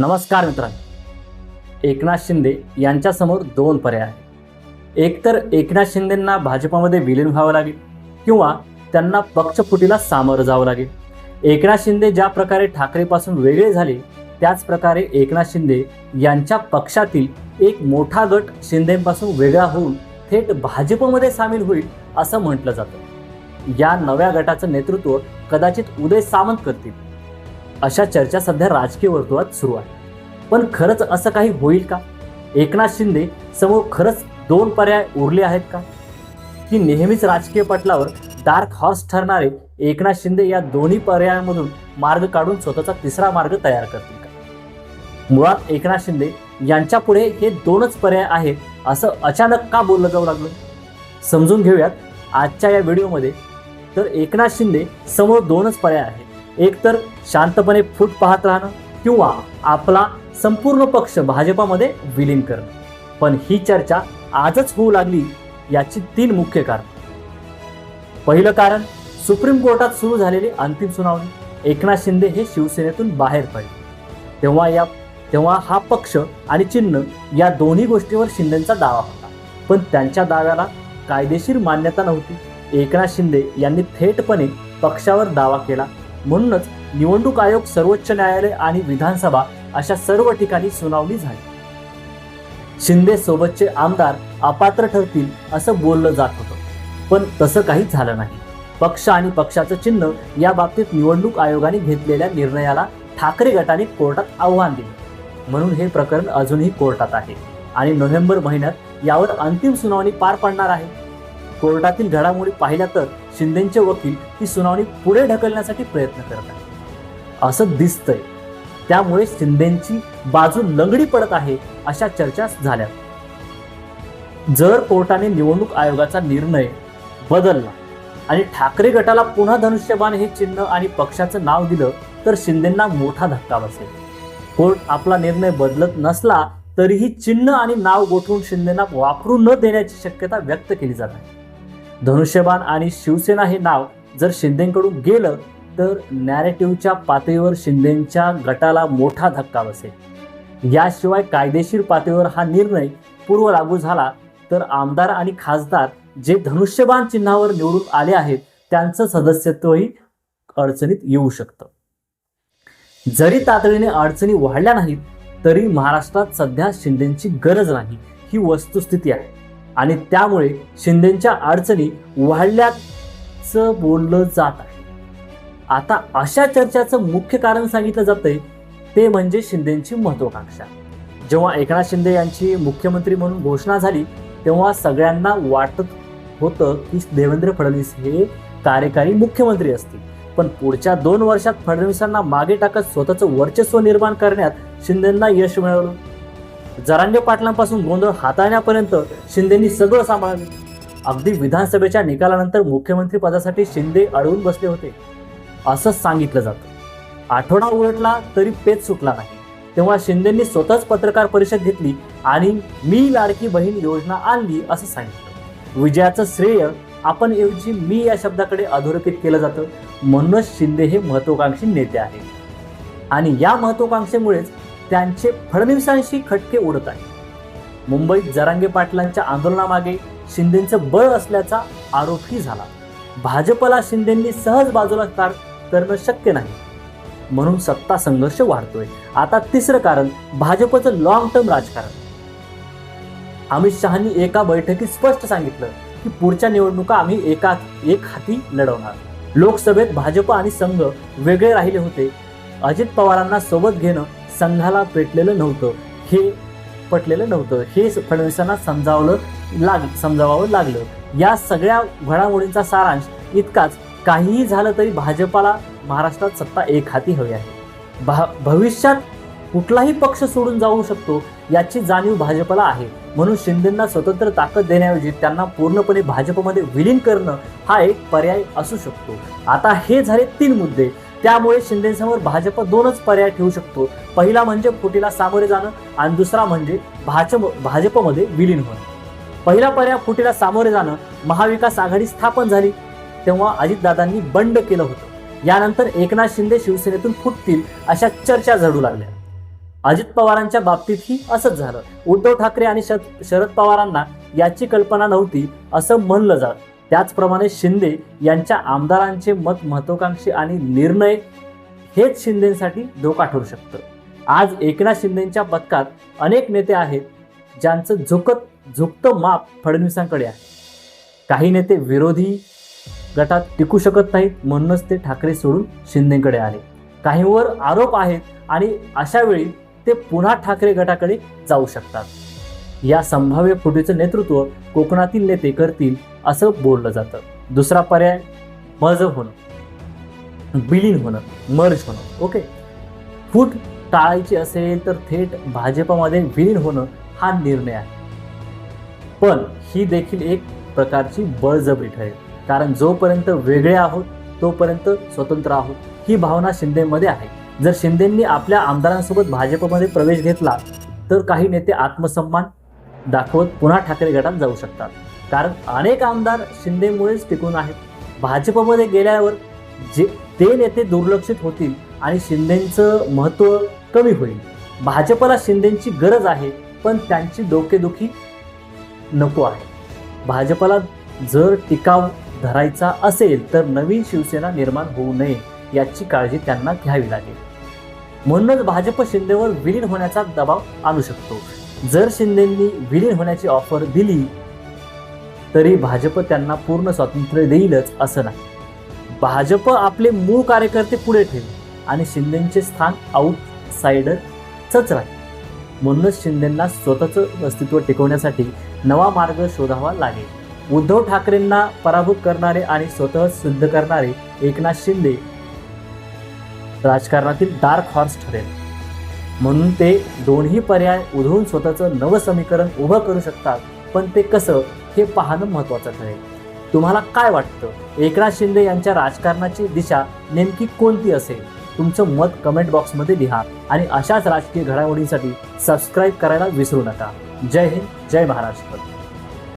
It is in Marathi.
नमस्कार मित्रांनो. एकनाथ शिंदे यांच्यासमोर दोन पर्याय आहेत. एकतर एकनाथ शिंदेंना भाजपामध्ये विलीन व्हावं लागेल किंवा त्यांना पक्षफुटीला सामोरं जावं लागेल. एकनाथ शिंदे ज्या प्रकारे ठाकरेपासून वेगळे झाले त्याच प्रकारे एकनाथ शिंदे यांच्या पक्षातील एक मोठा गट शिंदेपासून वेगळा होऊन थेट भाजपमध्ये सामील होईल असं म्हटलं जातं. या नव्या गटाचं नेतृत्व कदाचित उदय सामंत करतील. अशा चर्चा सध्या राजकीय वर्तुळात सुरू आहे. पण खरंच असं काही होईल का? एकनाथ शिंदे समोर खरंच दोन पर्याय उरले आहेत का? की नेहमीच राजकीय पटलावर डार्क हॉर्स ठरणारे एकनाथ शिंदे या दोन्ही पर्यायांमधून मार्ग काढून स्वतःचा तिसरा मार्ग तयार करतील का? मुळात एकनाथ शिंदे यांच्या पुढे हे दोनच पर्याय आहेत असं अचानक का बोललं जाऊ लागलं? समजून घेऊयात आजच्या या व्हिडिओमध्ये. तर एकनाथ शिंदे समोर दोनच पर्याय आहेत. एकतर शांतपणे फूट पाहत राहणं किंवा आपला संपूर्ण पक्ष भाजपामध्ये विलीन करणं. पण ही चर्चा आजच होऊ लागली याची तीन मुख्य कारण. पहिलं कारण सुप्रीम कोर्टात सुरू झालेली अंतिम सुनावणी एकनाथ शिंदे हे शिवसेनेतून बाहेर पडले. तेव्हा या तेव्हा हा पक्ष आणि चिन्ह या दोन्ही गोष्टीवर शिंदेचा दावा होता. पण त्यांच्या दाव्याला कायदेशीर मान्यता नव्हती. एकनाथ शिंदे यांनी थेटपणे पक्षावर दावा केला म्हणूनच निवडणूक आयोग सर्वोच्च न्यायालय आणि विधानसभा अशा सर्व ठिकाणी सुनावणी झाली. शिंदे सोबतचे आमदार अपात्र ठरतील असं बोललं जात होतं. पण तसं काहीच झालं नाही. पक्ष आणि पक्षाचं चिन्ह या बाबतीत निवडणूक आयोगाने घेतलेल्या निर्णयाला ठाकरे गटाने कोर्टात आव्हान दिले. म्हणून हे प्रकरण अजूनही कोर्टात आहे आणि नोव्हेंबर महिन्यात यावर अंतिम सुनावणी पार पडणार आहे. कोर्टातील घडामोडी पाहिल्या तर शिंदेचे वकील ही सुनावणी पुढे ढकलण्यासाठी प्रयत्न करत आहेत. असं दिसतंय. त्यामुळे शिंदेची बाजू लंगडी पडत आहे अशा चर्चा झाल्या. जर कोर्टाने निवडणूक आयोगाचा निर्णय बदलला आणि ठाकरे गटाला पुन्हा धनुष्यबाण हे चिन्ह आणि पक्षाचं नाव दिलं तर शिंदेंना मोठा धक्का बसेल. कोर्ट आपला निर्णय बदलत नसला तरीही चिन्ह आणि नाव गोठवून शिंदेना वापरू न देण्याची शक्यता व्यक्त केली जात आहे. धनुष्यबाण आणि शिवसेना हे नाव जर शिंदेकडून गेलं तर नॅरेटिव्हच्या पातळीवर शिंदेच्या गटाला मोठा धक्का बसेल. याशिवाय कायदेशीर पातळीवर हा निर्णय पूर्व लागू झाला तर आमदार आणि खासदार जे धनुष्यबाण चिन्हावर निवडून आले आहेत त्यांचं सदस्यत्वही अडचणीत येऊ शकतं. जरी तातडीने अडचणी वाढल्या नाहीत तरी महाराष्ट्रात सध्या शिंदेची गरज नाही ही वस्तुस्थिती आहे. आणि त्यामुळे शिंदेच्या अडचणी वाढल्याचं बोललं जात आहे. आता अशा चर्चाचं मुख्य कारण सांगितलं जातंय ते म्हणजे शिंदेची महत्वाकांक्षा. जेव्हा एकनाथ शिंदे यांची मुख्यमंत्री म्हणून घोषणा झाली तेव्हा सगळ्यांना वाटत होतं की देवेंद्र फडणवीस हे कार्यकारी मुख्यमंत्री असतील. पण पुढच्या दोन वर्षात फडणवीसांना मागे टाकत स्वतःचं वर्चस्व निर्माण करण्यात शिंदेंना यश मिळवलं जरांगे पाटलांपासून गोंधळ हाताळण्यापर्यंत शिंदेंनी सगळं सांभाळले. अगदी विधानसभेच्या निकालानंतर मुख्यमंत्री पदासाठी शिंदे अडवून बसले होते. असंच सांगितलं जातं. आठवडा उलटला तरी पेच सुटला नाही. तेव्हा शिंदेंनी स्वतःच पत्रकार परिषद घेतली आणि मी लाडकी बहीण योजना आणली असं सांगितलं. विजयाचं श्रेय आपण ऐवजी मी या शब्दाकडे अधोरेखित केलं जातं. म्हणूनच शिंदे हे महत्वाकांक्षी नेते आहेत. आणि या महत्वाकांक्षेमुळेच त्यांचे फडणवीसांशी खटके उडत आहेत. मुंबईत जरांगे पाटलांच्या आंदोलनामागे शिंदेचं बळ असल्याचा आरोपही झाला. भाजपला शिंदेंनी सहज बाजूला कार करणं शक्य नाही. म्हणून सत्ता संघर्ष वाढतोय. आता तिसरं कारण भाजपचं लॉंग टर्म राजकारण. अमित शहानी एका बैठकीत स्पष्ट सांगितलं की पुढच्या निवडणुका आम्ही एका एक हाती लढवणार. लोकसभेत भाजप आणि संघ वेगळे राहिले होते. अजित पवारांना सोबत घेणं संघाला पेटलेलं नव्हतं. हे पटलेलं नव्हतं. हे फडणवीसांना समजावलं लाग समजावावं लागलं. या सगळ्या घडामोडींचा सारांश इतकाच. काहीही झालं तरी भाजपाला महाराष्ट्रात सत्ता एक हाती हवी आहे. भा भविष्यात कुठलाही पक्ष सोडून जाऊ शकतो याची जाणीव भाजपला आहे. म्हणून शिंदेंना स्वतंत्र ताकद देण्याऐवजी त्यांना पूर्णपणे भाजपमध्ये विलीन करणं हा एक पर्याय असू शकतो. आता हे झाले तीन मुद्दे. त्यामुळे शिंदेसमोर भाजप दोनच पर्याय ठेवू शकतो. पहिला म्हणजे फुटीला सामोरे जाणं आणि दुसरा म्हणजे भाजप भाजपमध्ये विलीन होणं. पहिला पर्याय फुटीला सामोरे जाणं महाविकास आघाडी स्थापन झाली तेव्हा अजितदादांनी बंड केलं होतं. यानंतर एकनाथ शिंदे शिवसेनेतून फुटतील अशा चर्चा झडू लागल्या. अजित पवारांच्या बाबतीतही असंच झालं. उद्धव ठाकरे आणि शरद शरद पवारांना याची कल्पना नव्हती असं म्हणलं जात. त्याचप्रमाणे शिंदे यांच्या आमदारांचे मत महत्वाकांक्षी आणि निर्णय हेच शिंदेसाठी धोका ठरू शकतं. आज एकनाथ शिंदेच्या पथकात अनेक नेते आहेत ज्यांचं झुकत झुकतं माप फडणवीसांकडे आहे. काही नेते विरोधी गटात टिकू शकत नाहीत म्हणूनच ते ठाकरे सोडून शिंदेकडे आले. काहींवर आरोप आहेत आणि अशा वेळी ते पुन्हा ठाकरे गटाकडे जाऊ शकतात. या संभाव्य फुटीचं नेतृत्व कोकणातील नेते करतील असं बोललं जातं. दुसरा पर्याय मज होणं. विलीन होणं मर्ज होणं. ओके? फूट टाळायची असेल तर थेट भाजपमध्ये विलीन होणं हा निर्णय आहे. पण ही देखील एक प्रकारची बळजबरी ठरेल. कारण जोपर्यंत वेगळे आहोत तोपर्यंत स्वतंत्र आहोत. ही भावना शिंदेमध्ये आहे. जर शिंदेंनी आपल्या आमदारांसोबत भाजपमध्ये प्रवेश घेतला तर काही नेते आत्मसन्मान दाखवत पुन्हा ठाकरे गटात जाऊ शकतात. कारण अनेक आमदार शिंदेमुळेच टिकून आहेत. भाजपमध्ये गेल्यावर जे ते नेते दुर्लक्षित होतील आणि शिंदेचं महत्त्व कमी होईल. भाजपला शिंदेची गरज आहे पण त्यांची डोकेदुखी नको आहे. भाजपला जर टिकाव धरायचा असेल तर नवीन शिवसेना निर्माण होऊ नये याची काळजी त्यांना घ्यावी लागेल. म्हणूनच भाजप शिंदेवर विलीन होण्याचा दबाव आणू शकतो. जर शिंदेंनी विलीन होण्याची ऑफर दिली तरी भाजप त्यांना पूर्ण स्वातंत्र्य देईलच असं नाही. भाजप आपले मूळ कार्यकर्ते पुढे ठेवेल आणि शिंदेचे स्थान आउटसाइडरच राहील. म्हणूनच शिंदेंना स्वतःचं अस्तित्व टिकवण्यासाठी नवा मार्ग शोधावा लागेल. उद्धव ठाकरेंना पराभूत करणारे आणि स्वतः सिद्ध करणारे एकनाथ शिंदे राजकारणातील डार्क हॉर्स ठरेल. म्हणून ते दोन्ही पर्याय उधळून स्वतःचं नवं समीकरण उभं करू शकतात. पण ते कसं हे पाहणं महत्त्वाचं ठरेल. तुम्हाला काय वाटतं? एकनाथ शिंदे यांच्या राजकारणाची दिशा नेमकी कोणती असेल? तुमचं मत कमेंट बॉक्समध्ये लिहा आणि अशाच राजकीय घडामोडींसाठी सबस्क्राईब करायला विसरू नका. जय हिंद जय महाराष्ट्र.